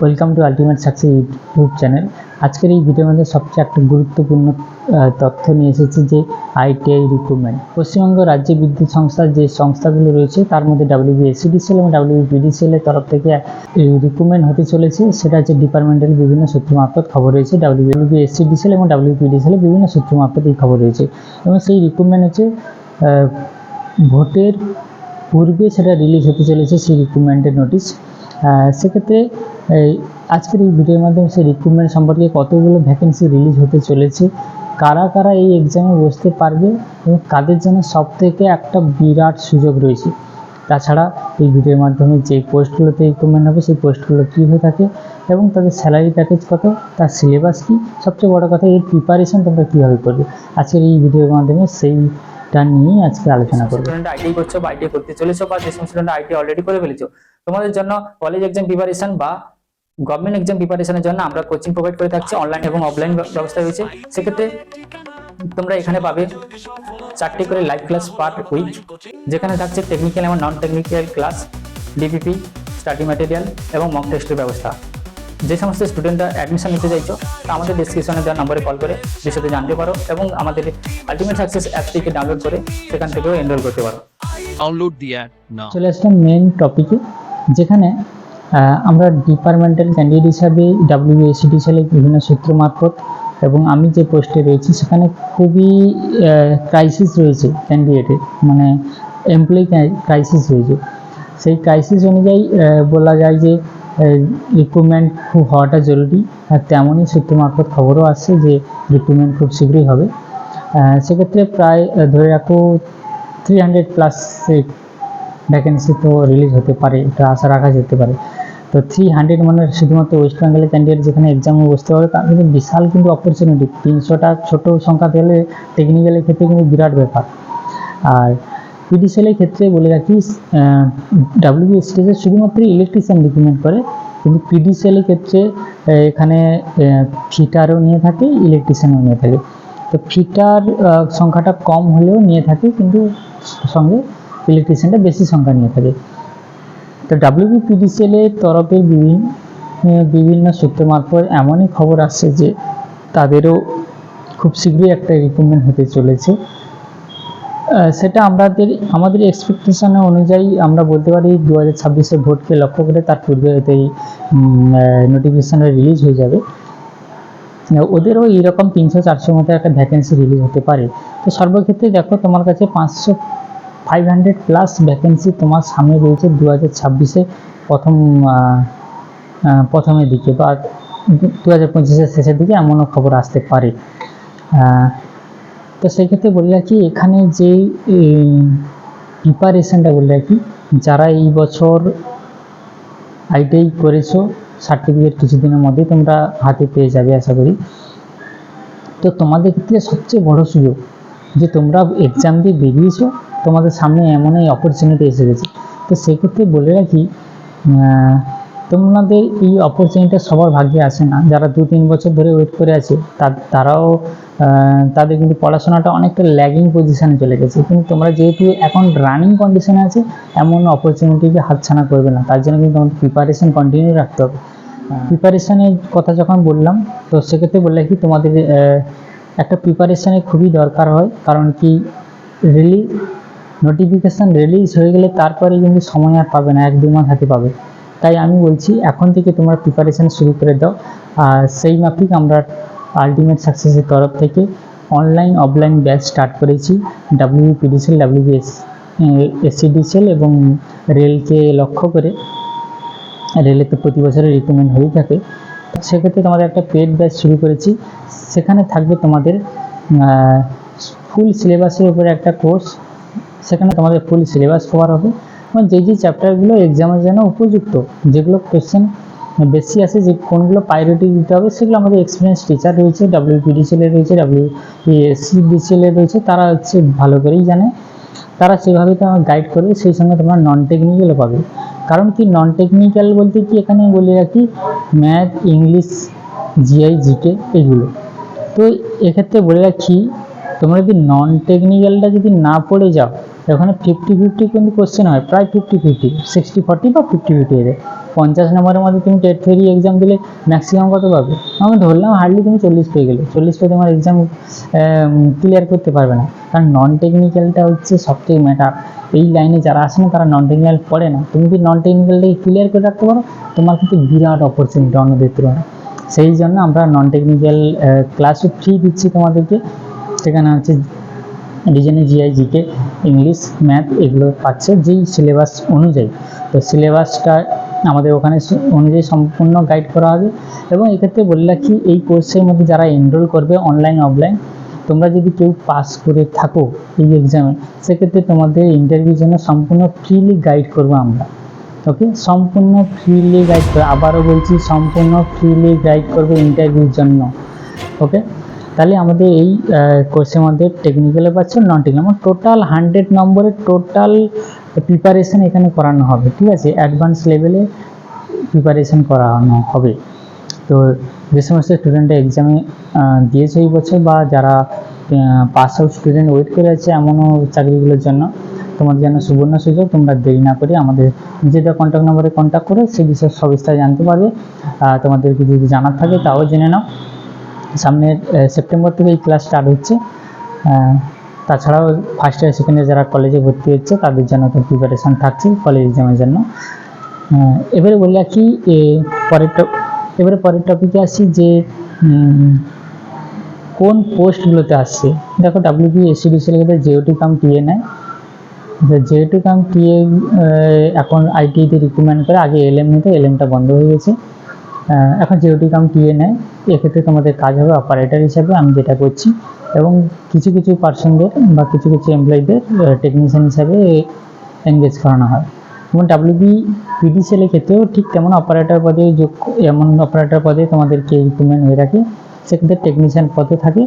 Welcome to ultimate success YouTube channel. আজকের এই ভিডিওর মধ্যে সবচেয়ে একটা গুরুত্বপূর্ণ তথ্য নিয়ে এসেছে যে আইটিআই রিক্রুটমেন্ট পশ্চিমবঙ্গ রাজ্য বিদ্যুৎ সংস্থার যে সংস্থাগুলো রয়েছে, তার মধ্যে ডাব্লিউবিএসিডিসিএল এবং ডাব্লিউবিডিসিএল এর তরফ থেকে রিক্রুটমেন্ট হতে চলেছে। সেটা হচ্ছে ডিপার্টমেন্টাল বিভিন্ন সূত্র মারফত খবর রয়েছে। ডাব্লিউবিএসিডিসিএল এবং ডাব্লিউপিডিসিএল বিভিন্ন সূত্র মারফত এই খবর রয়েছে। এবং সেই রিক্রুটমেন্ট হচ্ছে ভোটের পূর্বে সেটা রিলিজ হতে চলেছে সেই রিক্রুটমেন্টের নোটিশ সেক্ষেত্রে এই আজকের এই ভিডিওর মাধ্যমে সেই রিক্রুটমেন্ট সম্পর্কে কতগুলো ভ্যাকেন্সি রিলিজ হতে চলেছে, কারা কারা এই এক্সামে বসতে পারবে এবং কাদের জন্য সব থেকে একটা বিরাট সুযোগ রয়েছে। তাছাড়া এই ভিডিওর মাধ্যমে যে পোস্টগুলোতে রিক্রুটমেন্ট হবে, সেই পোস্টগুলো কী হয়ে থাকে এবং তাদের স্যালারি প্যাকেজ কত, তার সিলেবাস কী, সবচেয়ে বড় কথা এর প্রিপারেশন তোমরা কীভাবে করবে। আজকের এই ভিডিওর মাধ্যমে সেইটা নিয়েই আজকে আলোচনা করব। আইটি করছ করতে চলেছো বা যে স্টুডেন্ট আইটি অলরেডি করে ফেলেছো, তোমাদের জন্য কলেজ এক্সাম প্রিপারেশন বা গভর্নমেন্ট এক্সাম প্রিপারেশনের জন্য আমরা কোচিং প্রোভাইড করে থাকছি অনলাইন এবং অফলাইন ব্যবস্থা রয়েছে। সেক্ষেত্রে তোমরা এখানে পাবে চারটি করে লাইভ ক্লাস পার উইক যেখানে থাকছে টেকনিক্যাল এবং non technical class DPP study material এবং মক টেস্টের ব্যবস্থা। যে সমস্ত স্টুডেন্টরা অ্যাডমিশন নিতে চাইছো তা আমাদের ডিসক্রিপশনে দেওয়া নম্বরে কল করে বিশদে জানতে পারো এবং আমাদের আলটিমেট সাকসেস অ্যাপটিকে ডাউনলোড করে সেখান থেকেও এনরোল করতে পারো। Download the app চলে আসলাম মেন টপিকে যেখানে আমরা ডিপার্টমেন্টাল ক্যান্ডিডেট হিসাবে ডাব্লিউএসিডি সালে বিভিন্ন সূত্র মারফত এবং আমি যে পোস্টে রয়েছি, সেখানে খুবই ক্রাইসিস রয়েছে ক্যান্ডিডেটের মানে এমপ্লয়ি ক্রাইসিস রয়েছে। সেই ক্রাইসিস অনুযায়ী বলা যায় যে রিক্রুটমেন্ট খুব হওয়াটা জরুরি। আর তেমনই সূত্র মারফত খবরও আসছে যে রিক্রুটমেন্ট খুব শীঘ্রই হবে। সেক্ষেত্রে প্রায় ধরে রাখো থ্রি হান্ড্রেড প্লাস ভ্যাকেন্সি তো রিলিজ হতে পারে, এটা আশা রাখা যেতে পারে। তো থ্রি হান্ড্রেড মানে শুধুমাত্র ওয়েস্ট বেঙ্গলের ক্যান্ডিডেট যেখানে এক্সামে বসতে পারে তার কিন্তু বিশাল কিন্তু অপরচুনিটি তিনশোটা ছোট সংখ্যা পেলে টেকনিক্যালের ক্ষেত্রে কিন্তু বিরাট ব্যাপার। আর পিডিসিএলের ক্ষেত্রে বলে রাখি ডাব্লিউবিএসটিতে শুধুমাত্র ইলেকট্রিশিয়ান রিক্রুটমেন্ট করে, কিন্তু পিডিসিএলের ক্ষেত্রে এখানে ফিটারও নিয়ে থাকে ইলেকট্রিশিয়ানও নিয়ে থাকে। তো ফিটার সংখ্যাটা কম হলেও নিয়ে থাকে, কিন্তু সঙ্গে ইলেকট্রিশিয়ানটা বেশি সংখ্যা নিয়ে থাকে। তো ডাব্লিউবিপিডিসিএল এর তরফে বিভিন্ন বিভিন্ন সূত্র মারফত এমনই খবর আসছে যে তাদেরও খুব শীঘ্রই একটা রিক্রুটমেন্ট হতে চলেছে। সেটা আমাদের আমাদের এক্সপেকটেশন অনুযায়ী আমরা বলতে পারি দু হাজার ভোটকে লক্ষ্য করে তার পূর্বে এই নোটিফিকেশানটা রিলিজ হয়ে যাবে। ওদেরও এইরকম তিনশো চারশো মতো একটা ভ্যাকেন্সি রিলিজ হতে পারে। তো সর্বক্ষেত্রে দেখো তোমার কাছে পাঁচশো ফাইভ হান্ড্রেড প্লাস ভ্যাকেন্সি তোমার সামনে রয়েছে দু হাজার ছাব্বিশে প্রথম প্রথমের দিকে বা দু হাজার পঁচিশের শেষের দিকে এমনও খবর আসতে পারে। তো সেক্ষেত্রে বলে রাখি এখানে যে প্রিপারেশনটা বলে রাখি যারা এই বছর আইটিআই করেছ সার্টিফিকেট কিছুদিনের মধ্যেই তোমরা হাতে পেয়ে যাবে আশা করি। তো তোমাদের ক্ষেত্রে সবচেয়ে বড় সুযোগ যে তোমরা এক্সাম দিয়ে বেরিয়েছো তোমাদের সামনে এমন এই অপরচুনিটি এসে গেছে। তো সেক্ষেত্রে বলে রাখি তোমাদের এই অপরচুনিটিটা সবার ভাগ্যে আসে না। যারা দু তিন বছর ধরে ওয়েট করে আছে তারাও তাদের কিন্তু পড়াশোনাটা অনেকটা ল্যাগিং পজিশানে চলে গেছে। কিন্তু তোমরা যেহেতু এখন রানিং কন্ডিশনে আছে, এমন অপরচুনিটিকে হাতছানা করবে না। তার জন্য কিন্তু তোমাদের প্রিপারেশন কন্টিনিউ রাখতে হবে। প্রিপারেশনের কথা যখন বললাম, তো সেক্ষেত্রে বললে কি তোমাদের একটা প্রিপারেশনের খুবই দরকার হয়। কারণ কি রিলি নোটিফিকেশান রিলিজ হয়ে গেলে তারপরে কিন্তু সময় আর পাবে না, এক দু মাস হাতে পাবে। তাই আমি বলছি, এখন থেকে তোমরা প্রিপারেশান শুরু করে দাও। আর সেই মাফিক আমরা আলটিমেট সাকসেসের তরফ থেকে অনলাইন অফলাইন ব্যাচ স্টার্ট করেছি। ডাব্লিউ ডাব্লিউপিডিসিএল ডাব্লিউবিএস এসসিডিসিএল এবং রেলকে লক্ষ্য করে। রেলে তো প্রতি বছরের রিক্রুটমেন্ট হয়েই থাকে। সেক্ষেত্রে তোমাদের একটা পেড ব্যাচ শুরু করেছি। সেখানে থাকবে তোমাদের ফুল সিলেবাসের উপরে একটা কোর্স সেখানে তোমাদের ফুল সিলেবাস কভার হবে। এবং যে যে চ্যাপ্টারগুলো এক্সামের জন্য উপযুক্ত, যেগুলো কোশ্চেন বেশি আসে যে কোনগুলো প্রায়োরিটি দিতে হবে, সেগুলো আমাদের এক্সপিরিয়েন্স টিচার রয়েছে ডাব্লিউপিডিসিএল রয়েছে ডাব্লিউ সিবিসিএল এর রয়েছে, তারা হচ্ছে ভালো করেই জানে। তারা সেভাবে তোমার গাইড করবে, সেই সঙ্গে তোমরা নন টেকনিক্যালও পাবে। কারণ কি নন টেকনিক্যাল বলতে কি, এখানে বলে রাখি ম্যাথ ইংলিশ জিআই জিকে এগুলো। তো এক্ষেত্রে বলে রাখি, তোমরা যদি নন টেকনিক্যালটা যদি না পড়ে যাও ওখানে ফিফটি ফিফটি কিন্তু কোশ্চেন হয়, প্রায় ফিফটি ফিফটি সিক্সটি ফর্টি বা ফিফটি ফিফটি এদের। পঞ্চাশ নম্বরের মধ্যে তুমি টেট থ্রি এক্সাম দিলে ম্যাক্সিমাম কত পাবে? আমি ধরলাম হার্ডলি তুমি চল্লিশ পেয়ে গেলে। চল্লিশ পেয়ে তোমার এক্সাম ক্লিয়ার করতে পারবে না। কারণ নন টেকনিক্যালটা হচ্ছে সবথেকে ম্যাটার এই লাইনে যারা আসে না তারা নন টেকনিক্যাল পড়ে না। তুমি যদি নন টেকনিক্যালটাকে ক্লিয়ার করে রাখতে পারো, তোমার কিন্তু বিরাট অপরচুনিটি অন্যদের তুলনায়। সেই জন্য আমরা নন টেকনিক্যাল ক্লাসও ফ্রি দিচ্ছি তোমাদেরকে। সেখানে হচ্ছে ডিজাইনে জিআই জিকে ইংলিশ, ম্যাথ এগুলো পাচ্ছে যেই সিলেবাস অনুযায়ী। তো সিলেবাসটা আমাদের ওখানে অনুযায়ী সম্পূর্ণ গাইড করা হবে এবং এক্ষেত্রে বলে রাখি, এই কোর্সের মধ্যে যারা এনরোল করবে অনলাইন অফলাইন তোমরা যদি কেউ পাস করে থাকো এই এক্সামে সেক্ষেত্রে তোমাদের ইন্টারভিউর জন্য সম্পূর্ণ ফ্রিলি গাইড করব আমরা। ওকে সম্পূর্ণ ফ্রিলি গাইড করব আবারও বলছি, সম্পূর্ণ ফ্রিলি গাইড করবে ইন্টারভিউর জন্য। ওকে তাহলে আমাদের এই কোর্সের মধ্যে টেকনিক্যালে পাচ্ছ নন টেকনিক্যাল টোটাল হান্ড্রেড নম্বরের টোটাল প্রিপারেশন এখানে করানো হবে, ঠিক আছে? অ্যাডভান্স লেভেলে প্রিপারেশন করানো হবে। তো যে সমস্ত স্টুডেন্টরা এক্সামে দিয়েছে এই বছর বা যারা পাস আউট স্টুডেন্ট ওয়েট করে আছে এমনও চাকরিগুলোর জন্য, তোমাদের জন্য সুবর্ণ সুযোগ, তোমরা দেরি না করে আমাদের নিজেদের কন্ট্যাক্ট নম্বরে কন্ট্যাক্ট করে সে বিষয়ে সবিস্তার জানতে পারবে। আর তোমাদের যদি জানার থাকে তাও জেনে নাও। সামনের সেপ্টেম্বর থেকে এই ক্লাস স্টার্ট হচ্ছে তাছাড়াও ফার্স্ট ইয়ার সেকেন্ড ইয়ার যারা কলেজে ভর্তি হচ্ছে, তাদের জন্য তো প্রিপারেশন থাকছে কলেজ এক্সামের জন্য। এবারে বলে রাখি পরের এবারে পরের টপিকে আসি যে কোন পোস্টগুলোতে আসছে? দেখো ডাব্লিউবি এসিডিসির ক্ষেত্রে জিওটি কাম টিএ নেয়। যেহেতু কাম টিএ এখন আইটিতে রিক্রুটমেন্ট করে, আগে এলএম নিতে এলএমটা বন্ধ হয়ে গেছে। এখন যেহেতু কাম টিএ নেয়, এক্ষেত্রে তোমাদের কাজ হবে অপারেটর হিসাবে আমি যেটা করছি। এবং কিছু কিছু পার্সনদের বা কিছু কিছু এমপ্লয়ীদের টেকনিশিয়ান হিসাবে এনগেজ করানো হয়। এবং ডাব্লিউবি পিডিসিএলের ক্ষেত্রেও ঠিক তেমন অপারেটর পদে যোগ, এমন অপারেটর পদে তোমাদেরকে রিক্রুটমেন্ট হয়ে রাখে সেক্ষেত্রে টেকনিশিয়ান পদে থাকে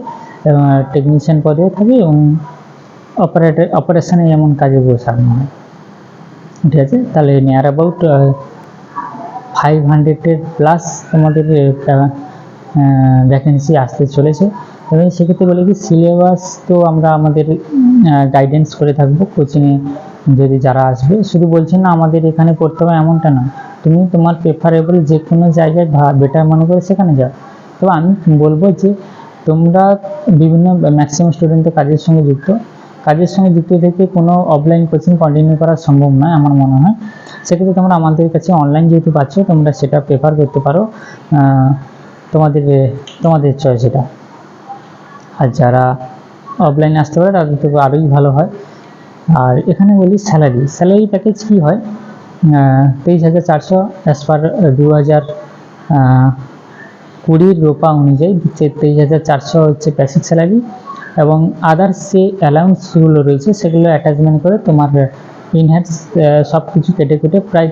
টেকনিশিয়ান পদেও থাকে এবং অপারেটর অপারেশনে এমন কাজে বসানো হয়। ঠিক আছে? তাহলে নিয়ার অ্যাবাউট ফাইভ হান্ড্রেডের প্লাস তোমাদের ভ্যাকেন্সি আসতে চলেছে। এবং সেক্ষেত্রে বলে কি সিলেবাস তো আমরা আমাদের গাইডেন্স করে থাকব কোচিংয়ে যদি যারা আসবে। শুধু বলছি না, আমাদের এখানে পড়তে হবে এমনটা না। তুমি তোমার প্রেফারেবল যে কোনো জায়গায় বেটার মনে করে সেখানে যাও। তো আমি বলব যে, তোমরা বিভিন্ন ম্যাক্সিমাম স্টুডেন্ট তো কাজের সঙ্গে যুক্ত। কাজের সঙ্গে যুক্ত থেকে কোনো অফলাইন কোচিং কন্টিনিউ করা সম্ভব নয়, আমার মনে হয়। সেক্ষেত্রে তোমরা আমাদের কাছে অনলাইন যেহেতু পাচ্ছ, তোমরা সেটা প্রেফার করতে পারো। তোমাদের তোমাদের চয়েস এটা। আর যারা অফলাইনে আসতে পারে, তাদের তো আরোই ভালো হয়। আর এখানে বলি স্যালারি স্যালারি প্যাকেজ কী হয়? তেইশ হাজার চারশো অ্যাজ পার দু হাজার কুড়ির রোপা অনুযায়ী তেইশ হাজার চারশো হচ্ছে বেসিক স্যালারি এবং আদার্স যে অ্যালাউন্সগুলো রয়েছে, সেগুলো অ্যাটাচমেন্ট করে তোমার ইনহ্যান্স সব কিছু কেটে কেটে প্রায়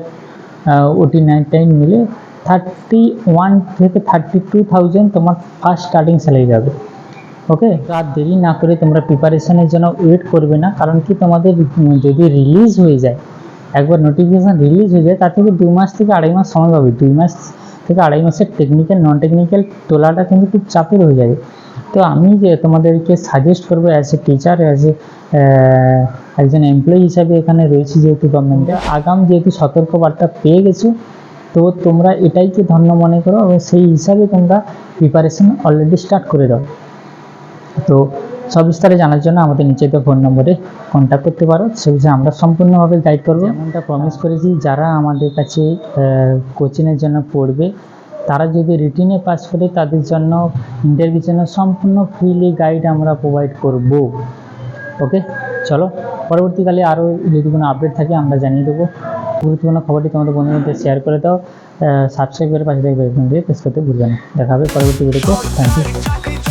ওটি নাইন টাইম মিলে থার্টি ওয়ান থেকে থার্টি টু থাউজেন্ড তোমার ফার্স্ট স্টার্টিং স্যালারি যাবে। ওকে আর দেরি না করে তোমরা প্রিপারেশনের জন্য ওয়েট করবে না, কারণ কি তোমাদের যদি রিলিজ হয়ে যায়, একবার নোটিফিকেশান রিলিজ হয়ে যায়, তার থেকে দু মাস থেকে আড়াই মাস সময় পাবে। দুই মাস থেকে আড়াই মাসের টেকনিক্যাল নন টেকনিক্যাল তোলাটা কিন্তু খুব চাপের হয়ে যাবে। তো আমি যে তোমাদেরকে সাজেস্ট করব as a teacher as a একজন এমপ্লয়ি হিসাবে এখানে রয়েছি যেহেতু গভর্নমেন্টে আগাম যেহেতু সতর্কবার্তা পেয়ে গেছো, তো তোমরা এটাইকে ধন্য মনে করো এবং সেই হিসাবে তোমরা প্রিপারেশন অলরেডি স্টার্ট করে দাও। তো সবিস্তারে জানার জন্য আমাদের নিচে তো ফোন নম্বরে কন্ট্যাক্ট করতে পারো। সে বিষয়ে আমরা সম্পূর্ণভাবে গাইড করব। যেমনটা প্রমিস করেছি, যারা আমাদের কাছে কোচিংয়ের জন্য পড়বে তারা যদি রিটিনে পাস করে, তাদের জন্য ইন্টারভিউ জন্য সম্পূর্ণ ফ্রিলি গাইড আমরা প্রোভাইড করব। ওকে চলো, পরবর্তীকালে আরও যদি কোনো আপডেট থাকে, আমরা জানিয়ে দেবো। গুরুত্বপূর্ণ খবরটি তোমাদের বন্ধুদের মধ্যে শেয়ার করে দাও। সাবস্ক্রাইব করে পাশে থাকবে দিয়ে প্রেস করতে ভুলবে না। দেখা হবে পরবর্তী ভিডিওতে থ্যাংক ইউ